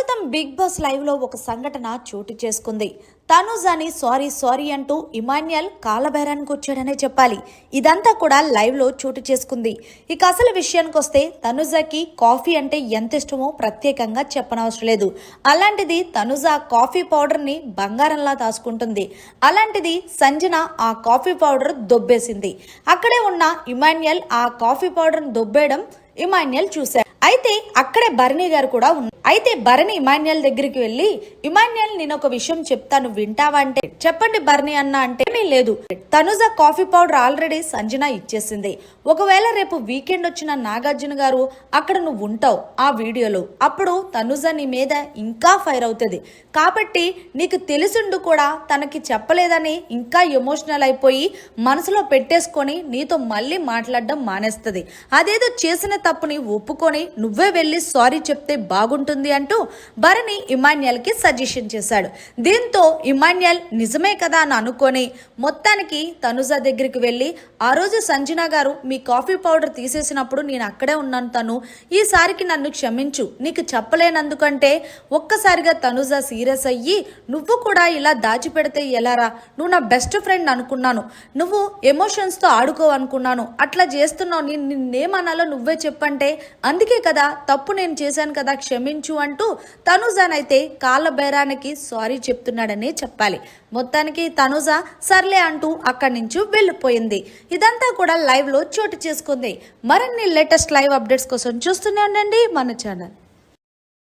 ప్రస్తుతం big boss లైవ్లో ఒక సంఘటన చోటు చేసుకుంది. తనుజాని సారీ సారీ అంటూ ఇమాన్యుయల్ కాలబేరానికి వచ్చాడనే చెప్పాలి. ఇదంతా కూడా లైవ్లో చోటు చేసుకుంది. ఇక అసలు విషయానికి వస్తే తనుజాకి కాఫీ అంటే ఎంత ఇష్టమో ప్రత్యేకంగా చెప్పనవసరం లేదు. అలాంటిది తనుజ కాఫీ పౌడర్ని బంగారంలా దాచుకుంటుంది. అలాంటిది సంజన ఆ కాఫీ పౌడర్ దొబ్బేసింది. అక్కడే ఉన్న ఇమాన్యుయల్ ఆ కాఫీ పౌడర్ని దొబ్బేయడం ఇమాన్యుయల్ చూశాడు. అయితే అక్కడే భరణి గారు కూడా ఉన్నారు. అయితే భరణి ఇమాన్యుయల్ దగ్గరికి వెళ్ళి ఇమాన్యుయల్ నేను ఒక విషయం చెప్తాను వింటావా అంటే చెప్పండి భరణి అన్న అంటే లేదు. Tanuja coffee powder already Sanjana ఇచ్చేసింది. ఒకవేళ రేపు వీకెండ్ వచ్చిన నాగార్జున గారు అక్కడ నువ్వు ఉంటావు ఆ వీడియోలో. అప్పుడు తనుజ నీ మీద ఇంకా ఫైర్ అవుతుంది. కాబట్టి నీకు తెలిసిండు కూడా తనకి చెప్పలేదని ఇంకా ఎమోషనల్ అయిపోయి మనసులో పెట్టేసుకొని నీతో మళ్ళీ మాట్లాడడం మానేస్తుంది. అదేదో చేసిన తప్పుని ఒప్పుకొని నువ్వే వెళ్ళి సారీ చెప్తే బాగుంటుంది అంటూ భరణి ఇమాన్యుయల్కి సజెషన్ చేశాడు. దీంతో ఇమాన్యుయల్ నిజమే కదా అని అనుకొని మొత్తానికి తనుజ దగ్గరికి వెళ్ళి ఆ రోజు సంజన గారు మీ కాఫీ పౌడర్ తీసేసినప్పుడు నేను అక్కడే ఉన్నాను తను. ఈసారికి నన్ను క్షమించు. నీకు చెప్పలేనందుకంటే ఒక్కసారిగా తనుజ సీరియస్ అయ్యి నువ్వు కూడా ఇలా దాచిపెడితే ఎలారా నువ్వు నా బెస్ట్ ఫ్రెండ్ అనుకున్నాను. నువ్వు ఎమోషన్స్తో ఆడుకోవనుకున్నాను అట్లా చేస్తున్నావు. నేను నిన్నేమనాలో నువ్వే చెప్పంటే అందుకే కదా తప్పు నేను చేశాను కదా క్షమించు అంటూ తనుజానైతే కాళ్ళ బైరానికి సారీ చెప్తున్నాడనే చెప్పాలి. మొత్తానికి తనుజ సర్లే అంటూ అక్కడి నుంచి వెళ్ళిపోయింది. ఇదంతా కూడా లైవ్లో చోటు చేసుకుంది. మరిన్ని లేటెస్ట్ లైవ్ అప్డేట్స్ కోసం చూస్తూనే ఉండండి మన ఛానల్.